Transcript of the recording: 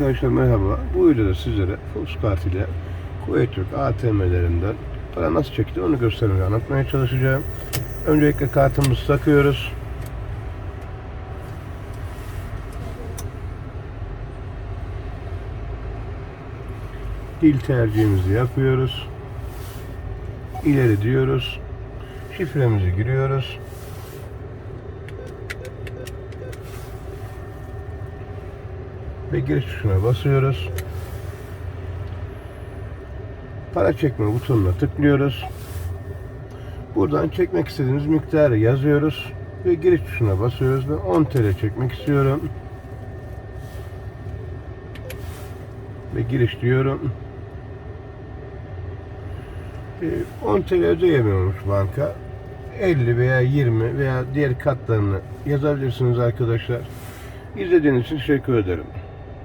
Arkadaşlar merhaba. Bu videoda sizlere Fox kart ile Kuveyt Türk ATM'lerinden para nasıl çekti onu göstermeye anlatmaya çalışacağım. Öncelikle kartımızı takıyoruz. Dil tercihimizi yapıyoruz. İleri diyoruz. Şifremizi giriyoruz. Ve giriş tuşuna basıyoruz. Para çekme butonuna tıklıyoruz. Buradan çekmek istediğimiz miktarı yazıyoruz ve giriş tuşuna basıyoruz. Ben 10 TL çekmek istiyorum. Ve giriş diyorum. Ee, 10 TL ödeyemiyormuş banka. 50 veya 20 veya diğer katlarını yazabilirsiniz arkadaşlar. İzlediğiniz için teşekkür ederim.